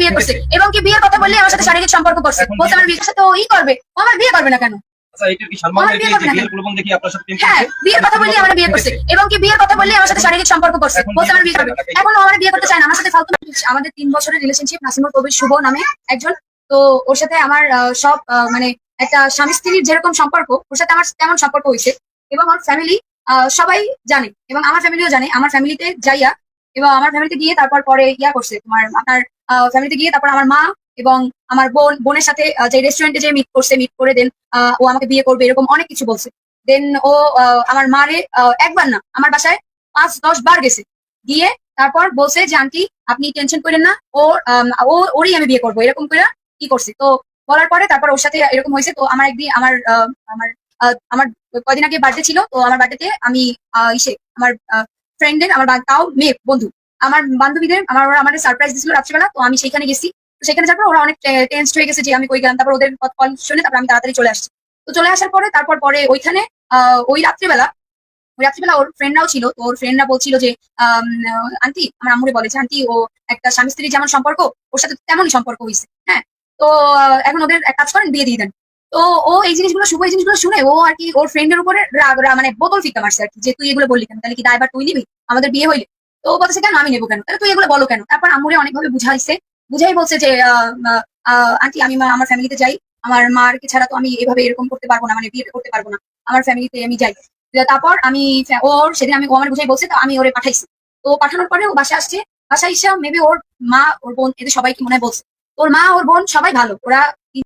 বিয়ে করছে। এবং কি বিয়ের কথা বললে আমার সাথে শারীরিক সম্পর্ক করছে। বলছে আমার বিয়ের সাথে ও ই করবে। আমার বিয়ে করবে না কেন? আচ্ছা বিয়ের হ্যাঁ বিয়ের কথা বললে আমার বিয়ে করছে। এবং কি বিয়ের কথা বললে আমার সাথে শারীরিক সম্পর্ক করছে। বলছে আমার বিয়ে করবে। এখন আমার বিয়ে করতে চায় না। আমার সাথে ফালতু আমাদের তিন বছরের রিলেশনশিপ নাসিমুল কবির শুভ নামে একজন। তো ওর সাথে আমার সব মানে একটা স্বামী স্ত্রীর যেরকম সম্পর্ক ওর সাথে আমার তেমন সম্পর্ক হয়েছে। এবং আমার ফ্যামিলি সবাই জানে। এবং আমার ফ্যামিলিও জানে। আমার ফ্যামিলিতে যাইয়া এবং আমার ফ্যামিলিতে গিয়ে তারপর পরে ইয়া করছে। তোমার আপনার ফ্যামিলিতে গিয়ে তারপর আমার মা এবং আমার বোন, বোনের সাথে যে রেস্টুরেন্টে যে মিট করছে মিট করে দেন ও আমাকে বিয়ে করবে, এরকম অনেক কিছু বলছে। দেন ও আমার মারে একবার না, আমার বাসায় পাঁচ, দশ বার গেছে। গিয়ে তারপর বলছে যে, আন্টি, আপনি টেনশন করেন না, ওর ও, ওরই আমি বিয়ে করব। এরকম করে কি করছে? তো বলার পরে তারপর ওর সাথে এরকম হয়েছে। তো আমার একদিন, আমার আমার আমার কদিন আগে বার্থডে ছিল। তো আমার বার্থডেতে আমি ইসে, আমার ফ্রেন্ডের আমার তাও মেয়ে, বন্ধু আমার বান্ধবীদের আমার ওরা আমাদের সারপ্রাইজ দিছিল রাত্রিবেলা তো আমি সেখানে গেছি। তো সেখানে যাওয়ার পর ওরা অনেক টেন্স হয়ে গেছে যে আমি কই গেলাম তারপর ওদের কল শুনে তারপর আমি তাড়াতাড়ি চলে আসছি। তো চলে আসার পরে তারপর পরে ওইখানে ওই রাত্রিবেলা ওই রাত্রিবেলা ওর ফ্রেন্ডরাও ছিল তো ওর ফ্রেন্ডরা বলছিল যে আহ, আন্টি আমার আম্মুরে বলে যে আন্টি ও একটা স্বামী স্ত্রীর যেমন সম্পর্ক ওর সাথে তেমনই সম্পর্ক হয়েছে হ্যাঁ তো এখন ওদের এক কাজ করেন বিয়ে দিয়ে দেন। তো ও এই জিনিসগুলো শুভ এই জিনিসগুলো শুনে ও আর কি ওর ফ্রেন্ডের উপরে রাগ মানে বোতল ফিকা মারছে আর কি যে তুই এগুলো বললি কেন? তাহলে কি দায়বার তুই নিবি? আমাদের বিয়ে হইলে। তো ও বলছে কেন আমি নেব কেন? তুই এগুলো বলো কেন? তারপর আম্মুরে অনেকভাবে বুঝাইছে। বুঝাই বলছে যে আন্টি, আমি আমার ফ্যামিলিতে যাই। আমার মার কে ছাড়া তো আমি এভাবে এরকম করতে পারব না মানে বিয়ে করতে পারব না। আমার ফ্যামিলিতে আমি যাই। তারপর আমি ওর সেদিন আমি, ও আমার বুঝাই বলছে, তো আমি ওরে পাঠাইছি। তো পাঠানোর পরে ও বাসা আসছে। বাসা এসে মেবি ওর মা, ওর বোন, এদের সবাইকে মনে হয় বলছে। ওর মা, ওর বোন সবাই ভালো। ওরা